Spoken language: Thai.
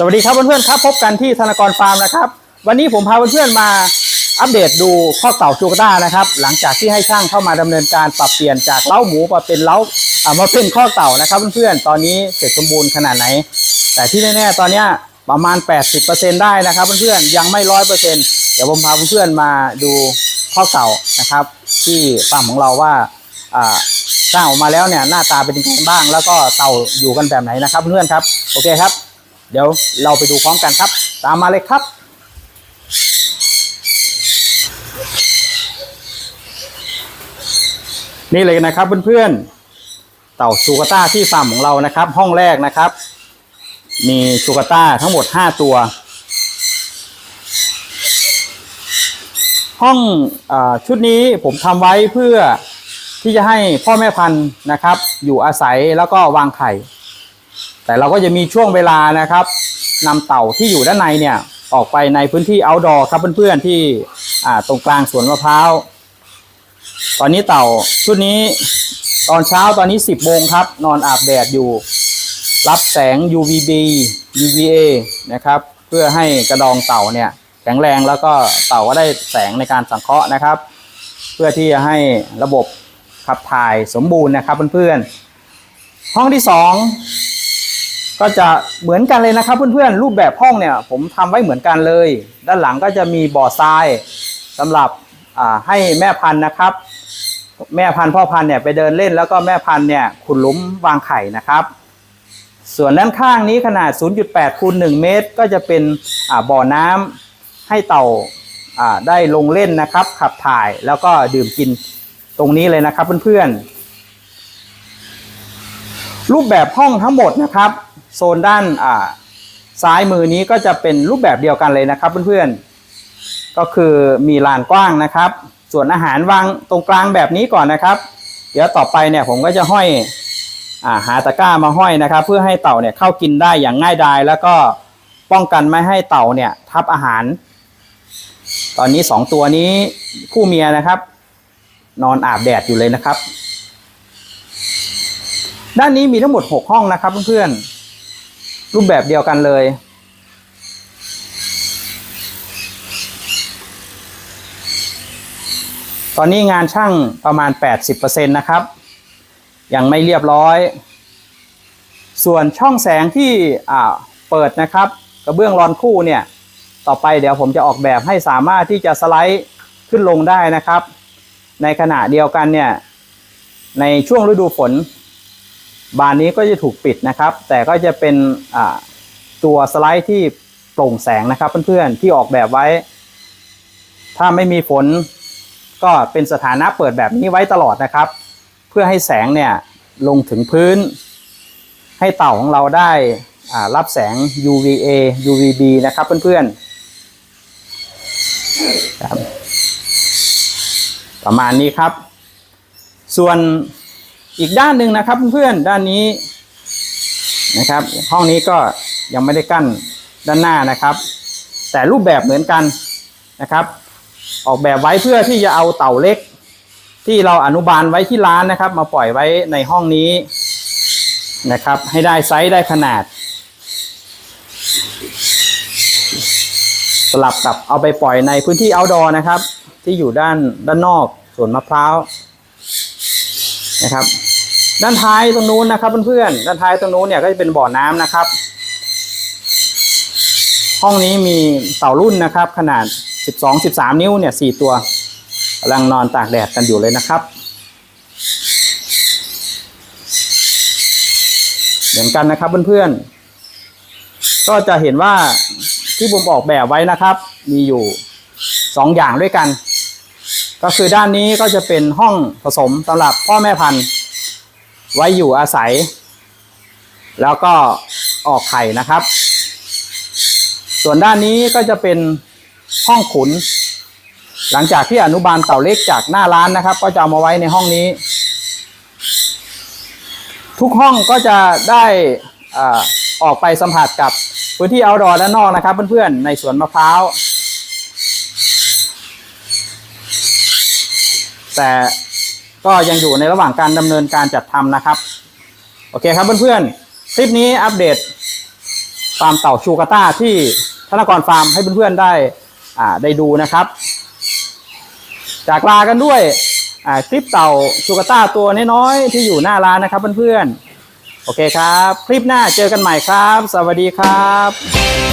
สวัสดีครับเพื่อนๆครับ พบกันที่ธนากรฟาร์มนะครับ วันนี้ผมพาเพื่อนๆมาอัปเดตดูข้อเต่าจูกต้านะครับ หลังจากที่ให้ช่างเข้ามาดำเนินการปรับเปลี่ยนจากเล้าหมูมาเป็นเล้าอ่ามาเป็นข้อเต่านะครับ เพื่อนๆตอนนี้เสร็จสมบูรณ์ขนาดไหน แต่ที่แน่ๆตอนเนี้ยประมาณ 80%ได้นะครับเพื่อนๆยังไม่ร้อยเปอร์เซ็นต์เดี๋ยวผมพาเพื่อนๆมาดูข้อเต่านะครับ ที่ฟาร์มของเราว่าอ่าสร้างออกมาแล้วเนี่ยหน้าตาเป็นยังไงบ้าง แล้วก็เต่าอยู่กันแบบไหนนะครับเพื่อนๆครับโอเคครับ เดี๋ยวเราไปดูพร้อมกันครับ ตามมาเลยครับ นี่เลยนะครับเพื่อนๆ เต่าชูกาต้าที่ฟาร์มของเรานะครับ ห้องแรกนะครับ มีชูกาต้าทั้งหมด 5 ตัว ห้องอชุดนี้ผมทำไว้เพื่อที่จะให้พ่อแม่พันธุ์นะครับ อยู่อาศัยแล้วก็วางไข่ แต่เราก็จะมีช่วงเวลานะครับนำเต่าที่อยู่ด้านในเนี่ยออกไปในพื้นที่ outdoor ครับเพื่อนๆที่ตรงกลางสวนมะพร้าว ตอนนี้เต่าชุดนี้ตอนเช้าตอนนี้ 10โมงครับ นอนอาบแดดอยู่ รับแสง UVB UVA นะครับเพื่อให้กระดองเต่าเนี่ยแข็งแรงแล้วก็เต่าก็ได้แสงในการสังเคราะห์นะครับ เพื่อที่จะให้ระบบขับถ่ายสมบูรณ์นะครับเพื่อนๆห้องที่สอง ก็จะเหมือนกันเลยนะครับเพื่อนๆรูปแบบห้องเนี่ย ผมทำไว้เหมือนกันเลย ด้านหลังก็จะมีบ่อทรายสำหรับให้แม่พันธุ์นะครับ แม่พันธุ์พ่อพันธุ์เนี่ยไปเดินเล่นแล้วก็แม่พันธุ์เนี่ยขุดหลุมวางไข่นะครับ ส่วนด้านข้างนี้ขนาด 0.8คูณ1เมตร ก็จะเป็นบ่อน้ำให้เต่าได้ลงเล่นนะครับ ขับถ่ายแล้วก็ดื่มกินตรงนี้เลยนะครับเพื่อนๆรูปแบบห้องทั้งหมดนะครับ โซนด้านอ่าซ้ายมือนี้ก็จะเป็นรูปแบบเดียวกันเลยนะครับเพื่อนๆ ก็คือมีลานกว้างนะครับ ส่วนอาหารวางตรงกลางแบบนี้ก่อนนะครับ เดี๋ยวต่อไปเนี่ยผมก็จะห้อยอาหาตะกร้ามาห้อยนะครับ เพื่อให้เต่าเนี่ยเข้ากินได้อย่างง่ายดายแล้วก็ป้องกันไม่ให้เต่าเนี่ยทับอาหาร ตอนนี้สองตัวนี้คู่เมียนะครับ นอนอาบแดดอยู่เลยนะครับ ด้านนี้มีทั้งหมดหกห้องนะครับเพื่อนๆ รูปแบบเดียวกันเลย ตอนนี้งานช่างประมาณ 80%นะครับ ยังไม่เรียบร้อย ส่วนช่องแสงที่อ่าเปิดนะครับ กระเบื้องรอนคู่เนี่ย ต่อไปเดี๋ยวผมจะออกแบบให้สามารถที่จะสไลด์ขึ้นลงได้นะครับ ในขณะเดียวกันเนี่ย ในช่วงฤดูฝน บานนี้ก็จะถูกปิดนะครับ แต่ก็จะเป็นตัวสไลด์ที่โปร่งแสงนะครับเพื่อนๆที่ออกแบบไว้ ถ้าไม่มีฝนก็เป็นสถานะเปิดแบบนี้ไว้ตลอดนะครับ เพื่อให้แสงเนี่ยลงถึงพื้น ให้เต่าของเราได้รับแสง UVA UVB นะครับเพื่อนๆครับประมาณนี้ครับ ส่วน อีกด้านหนึ่งนะครับเพื่อนๆด้านนี้นะครับ ห้องนี้ก็ยังไม่ได้กั้นด้านหน้านะครับ แต่รูปแบบเหมือนกันนะครับ ออกแบบไว้เพื่อที่จะเอาเต่าเล็ก ที่เราอนุบาลไว้ที่ร้านนะครับ มาปล่อยไว้ในห้องนี้นะครับ ให้ได้ไซส์ได้ขนาด สลับกับเอาไปปล่อยในพื้นที่ outdoor นะครับ ที่อยู่ด้านด้านนอกสวนมะพร้าวนะครับ ด้านท้ายตรงนู้นนะครับเพื่อนๆด้านท้ายตรงนู้นเนี่ยก็จะเป็นบ่อน้ำนะครับ ห้องนี้มีเต่ารุ่นนะครับ ขนาด 12 13 นิ้วเนี่ย4ตัวกำลังนอนตากแดดกันอยู่เลยนะครับเหมือนกันนะครับเพื่อนๆก็จะเห็นว่าที่ผมออกแบบไว้นะครับ มีอยู่ 2 อย่างด้วยกัน ก็คือด้านนี้ก็จะเป็นห้องผสมสำหรับพ่อแม่พันธุ์ ไว้อยู่อาศัย แล้วก็ออกไข่นะครับ ส่วนด้านนี้ก็จะเป็นห้องขุน หลังจากที่อนุบาลเต่าเล็กจากหน้าร้านนะครับ ก็จะเอามาไว้ในห้องนี้ ทุกห้องก็จะได้ออกไปสัมผัสกับพื้นที่ outdoor ด้านนอกนะครับ เพื่อนๆในสวนมะพร้าวแต่ ก็ยังอยู่ในระหว่างการดำเนินการจัดทำนะครับ โอเคครับเพื่อนๆ คลิปนี้อัปเดตฟาร์มเต่าชูกาต้าที่ธนกรฟาร์มให้เพื่อนๆได้อ่าได้ดูนะครับ จากลากันด้วยคลิปเต่าชูกาต้าตัวน้อยๆที่อยู่หน้าร้านนะครับเพื่อนๆ โอเคครับ คลิปหน้าเจอกันใหม่ครับ สวัสดีครับ